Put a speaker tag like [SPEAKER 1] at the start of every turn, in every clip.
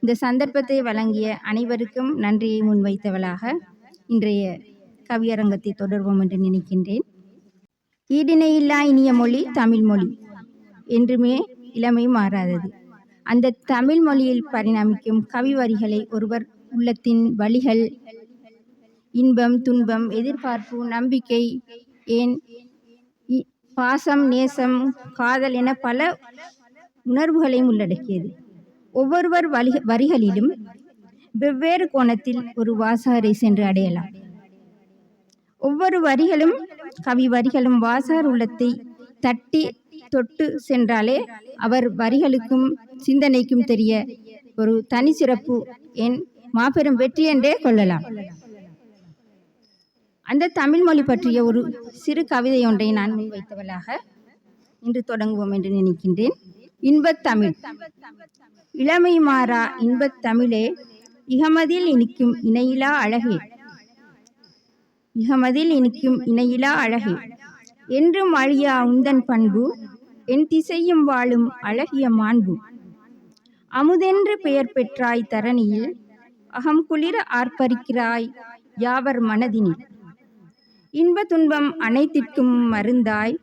[SPEAKER 1] இந்த சந்தர்ப்பத்தை வழங்கிய அனைவருக்கும் நன்றியை முன்வைத்தவளாக இன்றைய கவியரங்கத்தை தொடர்வோம் என்று நினைக்கின்றேன். ஈடிணையில்லா இனிய மொழி தமிழ் மொழி. என்றுமே இளமை மாறாதது. அந்த தமிழ் மொழியில் பரிணமிக்கும் கவி வரிகளை ஒருவர் உள்ளத்தின் வழிகள் இன்பம் துன்பம் எதிர்பார்ப்பு நம்பிக்கை ஏன் பாசம் நேசம் காதல் என பல உணர்வுகளையும் உள்ளடக்கியது. ஒவ்வொருவர் வழி வரிகளிலும் வெவ்வேறு கோணத்தில் ஒரு வாசகரை சென்று அடையலாம். ஒவ்வொரு வரிகளும் கவி வரிகளும் வாசகர் உள்ளத்தை தட்டி தொட்டு சென்றாலே அவர் வரிகளுக்கும் சிந்தனைக்கும் தெரிய ஒரு தனி சிறப்பு என் மாபெரும் வெற்றி என்றே கொள்ளலாம். அந்த தமிழ் மொழி பற்றிய ஒரு சிறு கவிதை ஒன்றை நான் முன்வைத்தவளாக இன்று தொடங்குவோம் என்று நினைக்கின்றேன். இன்பத்தமிழ் இளமை மாறா இன்பத்தமிழே இகமதில் இனிக்கும் இணையிலா அழகே. இகமதில் இனிக்கும் இணையிலா அழகே. என்றும் அழியா உந்தன் பண்பு என் திசையும் வாழும் அழகிய மாண்பு. அமுதென்று பெயர் பெற்றாய் தரணியில் அகம் குளிர ஆர்ப்பரிக்கிறாய் யாவர் மனதினில். இன்ப துன்பம் அனைத்திற்கும் மருந்தாய்.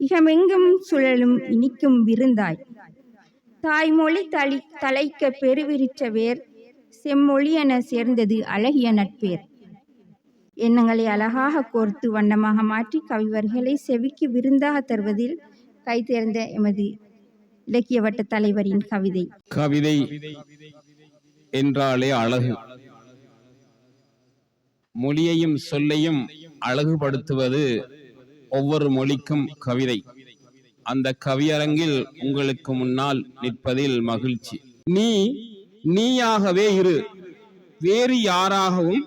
[SPEAKER 1] இகமெங்கும் சுழலும் இனிக்கும் விருந்தாய். தாய்மொழி தளி தலைக்க பெருவிரிற்ற வேர் செம்மொழி என சேர்ந்தது அழகிய நட்பேர். எண்ணங்களை அழகாக கோர்த்து வண்ணமாக மாற்றி கவிவர்களை செவிக்கு விருந்தாக தருவதில் கைதேர்ந்த எமது இலக்கிய வட்ட தலைவரின் கவிதை.
[SPEAKER 2] கவிதை என்றாலே அழகு. மொழியையும் சொல்லையும் அழகுபடுத்துவது ஒவ்வொரு மொழிக்கும் கவிதை. அந்த கவியரங்கில் உங்களுக்கு முன்னால் நிற்பதில் மகிழ்ச்சி. நீ நீயாகவே இரு. வேறு யாராகவும்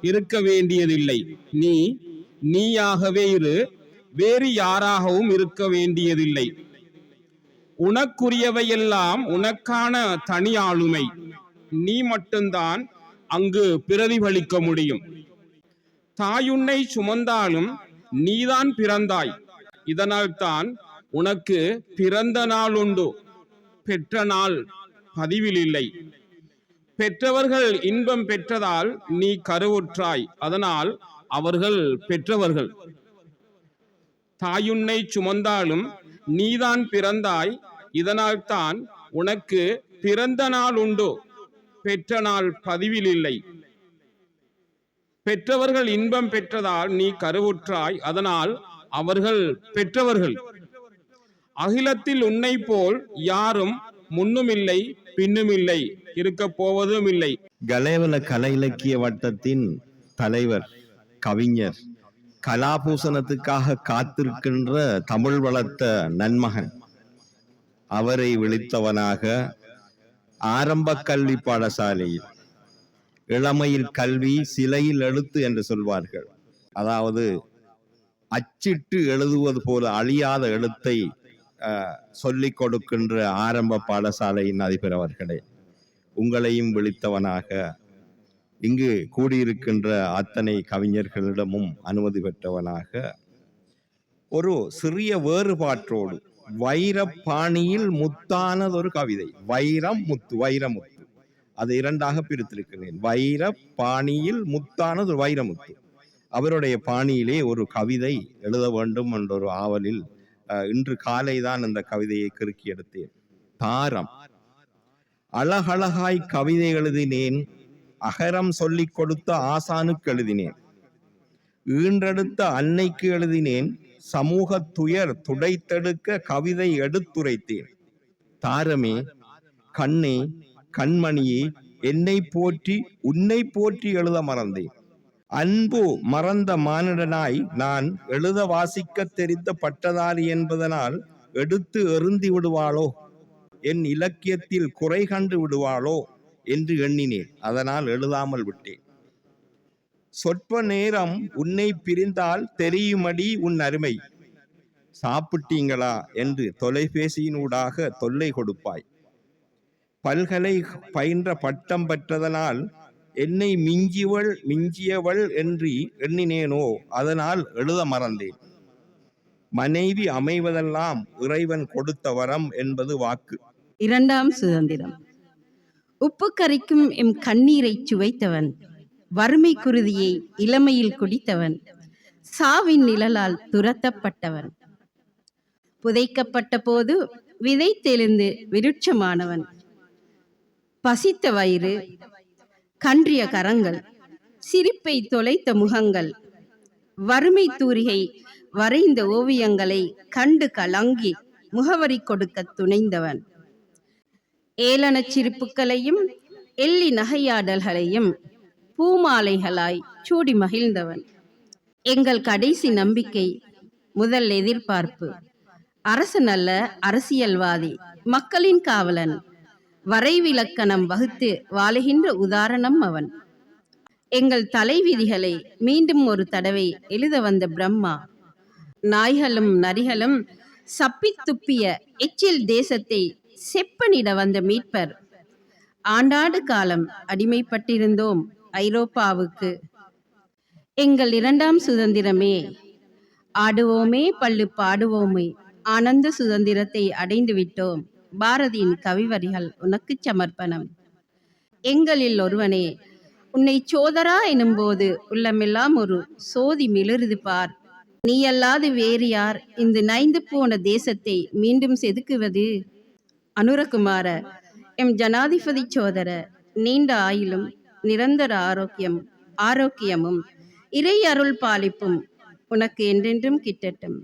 [SPEAKER 2] இருக்க வேண்டியதில்லை. நீ நீயாகவே இரு. வேறு யாராகவும் இருக்க வேண்டியதில்லை. உனக்குரியவையெல்லாம் உனக்கான தனி ஆளுமை நீ மட்டும்தான் அங்கு பிரதிபலிக்க முடியும். தாயுன்னை சுமந்தாலும் நீதான் பிறந்தாய். இதனால்தான் உனக்கு பிறந்த நாள் உண்டு பெற்ற நாள் பதிவில் இல்லை பெற்றவர்கள் இன்பம் பெற்றதால் நீ கருவுற்றாய். அதனால் அவர்கள் பெற்றவர்கள். தாயுன்னை சுமந்தாலும் நீதான் பிறந்தாய். இதனால்தான் உனக்கு பிறந்த நாள் உண்டு பெற்ற நாள் பதிவில் இல்லை பெற்றவர்கள் இன்பம் பெற்றதால் நீ கருவுற்றாய். அதனால் அவர்கள் பெற்றவர்கள். அகிலத்தில் உன்னை போல் யாரும் முன்னுமில்லை பின்னுமில்லை இருக்க போவதும் இல்லை
[SPEAKER 3] கலேவல கலை இலக்கிய வட்டத்தின் தலைவர் கவிஞர் கலாபூசணத்துக்காக காத்திருக்கின்ற தமிழ் வளர்த்த நன்மகன். அவரை விழித்தவனாக ஆரம்ப கல்வி பாடசாலையில் இளமையில் கல்வி சிலையில் எழுத்து என்று சொல்வார்கள். அதாவது அச்சிட்டு எழுதுவது போல அழியாத எழுத்தை சொல்லிக் கொடுக்கின்ற ஆரம்ப பாடசாலையின் அதிபர் அவர்களே உங்களையும் விழித்தவனாக இங்கு கூடியிருக்கின்ற அத்தனை கவிஞர்களிடமும் அனுமதி பெற்றவனாக ஒரு சிறிய வேறுபாட்டோடு வைர பாணியில் முத்தானதொரு கவிதை வைரம் முத்து வைரமுத்து. அதை இரண்டாக பிரித்திருக்கிறேன். வைர பாணியில் முத்தானது வைரமுத்து. அவருடைய பாணியிலே ஒரு கவிதை எழுத வேண்டும் என்ற ஒரு ஆவலில் அஹ், இன்று காலை தான் இந்த கவிதையை கிறுக்கி எடுத்தேன். தாரம். அழகழகாய் கவிதை எழுதினேன் அகரம் சொல்லிக் கொடுத்த ஆசானுக்கு எழுதினேன். ஈன்றெடுத்த அன்னைக்கு எழுதினேன் சமூக துயர் துடைத்தெடுக்க கவிதை எடுத்துரைத்தேன். தாரமே கண்ணே கண்மணியே என்னை போற்றி உன்னை போற்றி எழுத மறந்தேன். அன்பு மறந்த மானிடனாய் நான் எழுத வாசிக்க தெரிந்த பட்டதாரி என்பதனால் எடுத்து எறிந்து விடுவாளோ? என் இலக்கியத்தில் குறை கண்டு விடுவாளோ? என்று எண்ணினேன். அதனால் எழுதாமல் விட்டேன். சொற்ப நேரம் உன்னை பிரிந்தால் தெரியுமடி உன் அருமை. சாப்பிட்டீங்களா? என்று தொலைபேசியினூடாக தொல்லை கொடுப்பாய். பல்கலை பயின்ற பட்டம் பெற்றதனால் என்னை மிஞ்சிவள் மிஞ்சியவள் என்று எண்ணினேனோ அதனால் எழுத மறந்தேன். மனைவி அமைவதெல்லாம் இறைவன் கொடுத்த வரம் என்பது வாக்கு.
[SPEAKER 4] இரண்டாம் சுதந்திரம். உப்பு கரைக்கும் எம் கண்ணீரைச் சுவைத்தவன். வறுமை குருதியை இளமையில் குடித்தவன். சாவின் நிழலால் துரத்தப்பட்டவன். புதைக்கப்பட்ட போது விதை தெளிந்து விருட்சமானவன். பசித்த வயிறு கன்றிய கரங்கள் சிரிப்பை தொலைத்த முகங்கள் வறுமை தூரிகை வரைந்த ஓவியங்களை கண்டு கலங்கி முகவரி கொடுக்க துணைந்தவன். ஏளனச் சிரிப்புகளையும் எள்ளி நகையாடல்களையும் பூமாலைகளாய் சூடி மகிழ்ந்தவன். எங்கள் கடைசி நம்பிக்கை முதல் எதிர்பார்ப்பு. அரசன் அல்ல அரசியல்வாதி மக்களின் காவலன். வரைவிலக்கணம் வகுத்து வாழுகின்ற உதாரணம் அவன். எங்கள் தலைவிதிகளை மீண்டும் ஒரு தடவை எழுத வந்த பிரம்மா நாய்களும் நரிகளும் சப்பித் துப்பிய எச்சில் தேசத்தை செப்பனிட வந்த மீட்பர். ஆண்டாண்டு காலம் அடிமைப்பட்டிருந்தோம் ஐரோப்பாவுக்கு. எங்கள் இரண்டாம் சுதந்திரமே ஆடுவோமே பள்ளு பாடுவோமே ஆனந்த சுதந்திரத்தை அடைந்து விட்டோம் பாரதியின் கவிவரிகள் உனக்கு சமர்ப்பணம். எங்களில் ஒருவனே உன்னை சோதரா எனும்போது உள்ளமெல்லாம் ஒரு சோதி மிளறுது பார். நீ அல்லாது வேறு யார் இந்த நைந்து போன தேசத்தை மீண்டும் செதுக்குவது அனுரகுமார எம் ஜனாதிபதி சோதர நீண்ட ஆயிலும் நிரந்தர ஆரோக்கியம் ஆரோக்கியமும் இறை அருள் பாலிப்பும் உனக்கு என்றென்றும் கிட்டட்டும்.